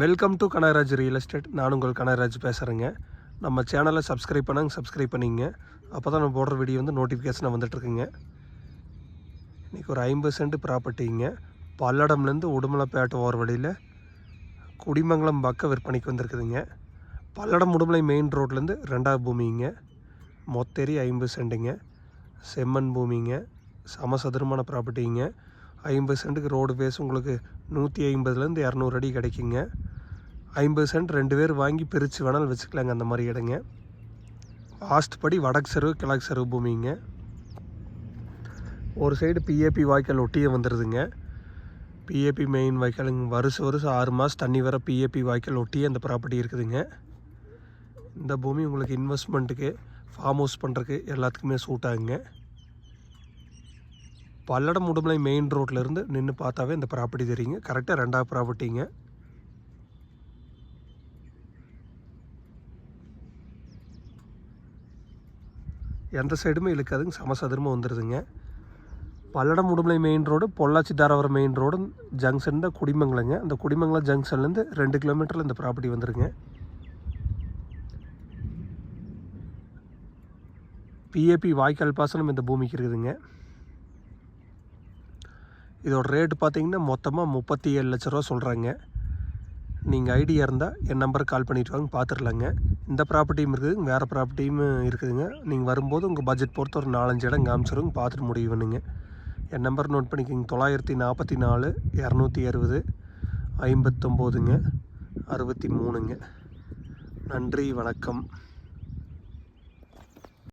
Welcome to Kanagaraj real estate நான் உங்கள் கனகராஜ் பேசுகிறேங்க நம்ம சேனலை சப்ஸ்கிரைப் பண்ணாங்க சப்ஸ்கிரைப் பண்ணிங்க. அப்போ தான் நம்ம போடுற வீடியோ வந்து நோட்டிஃபிகேஷனாக வந்துட்டுருக்குங்க. இன்றைக்கி ஒரு ஐம்பது சென்ட் ப்ராப்பர்ட்டிங்க பல்லடம்லேருந்து உடுமலைப்பேட்டை ஓர் வழியில் குடிமங்கலம் பக்க விற்பனைக்கு வந்திருக்குதுங்க. பல்லடம் உடுமலை மெயின் ரோட்லேருந்து ரெண்டாவது பூமிங்க. மொத்தேரி ஐம்பது சென்ட்டுங்க செம்மண் பூமிங்க. சமசதுரமான ப்ராப்பர்ட்டிங்க ஐம்பது சென்ட்டுக்கு ரோடு பேஸ் உங்களுக்கு நூற்றி ஐம்பதுலேருந்து இரநூறு அடி கிடைக்குங்க. ஐம்பது சென்ட் ரெண்டு பேர் வாங்கி பிரித்து வேணாலும் வச்சுக்கலாங்க அந்த மாதிரி இடங்க. லாஸ்ட் படி வடக்கு செருவு கிழக்கு செருவு பூமிங்க. ஒரு சைடு பிஏபி வாய்க்கால் ஒட்டியே வந்துடுதுங்க பிஏபி மெயின் வாய்க்காலுங்க. வருஷம் வருஷம் ஆறு மாதம் தண்ணி வர பிஏபி வாய்க்கால் ஒட்டியே அந்த ப்ராப்பர்ட்டி இருக்குதுங்க. இந்த பூமி உங்களுக்கு இன்வெஸ்ட்மெண்ட்டுக்கு ஃபார்ம் ஹவுஸ் பண்ணுறதுக்கு எல்லாத்துக்குமே சூட் ஆகுங்க. பல்லடம் உடுமலை மெயின் ரோட்லேருந்து நின்று பார்த்தாவே இந்த ப்ராப்பர்ட்டி தெரியுங்க. கரெக்டாக ரெண்டாவது ப்ராப்பர்ட்டிங்க எந்த சைடுமே இழுக்காதுங்க. சமசதுரமாக வந்துடுதுங்க Palladam Udumalai main road Pollachi Dharavaram main road junction தான் குடிமங்கலங்க. அந்த குடிமங்கலம் ஜங்ஷன்லேருந்து ரெண்டு கிலோமீட்டரில் இந்த ப்ராப்பர்ட்டி வந்துருங்க. பிஏபி வாய்க்கால் பாசனம் இந்த பூமிக்கு இருக்குதுங்க. இதோட ரேட்டு பார்த்தீங்கன்னா மொத்தமாக முப்பத்தி ஏழு லட்ச ரூபா சொல்கிறாங்க நீங்கள் ஐடியா இருந்தால் என் நம்பருக்கு கால் பண்ணிட்டு வாங்க பார்த்துடலாங்க இந்த ப்ராப்பர்ட்டியும் இருக்குதுங்க வேறு ப்ராப்பர்ட்டியும் இருக்குதுங்க. நீங்கள் வரும்போது உங்கள் பட்ஜெட் பொறுத்து ஒரு நாலஞ்சு இடம் காமிச்சிருங்க பார்த்துட்டு முடிவு பண்ணுங்க. என் நம்பர் நோட் பண்ணிக்கோங்க தொள்ளாயிரத்தி நாற்பத்தி நாலு இரநூத்தி அறுபது ஐம்பத்தொம்போதுங்க அறுபத்தி மூணுங்க. நன்றி வணக்கம்.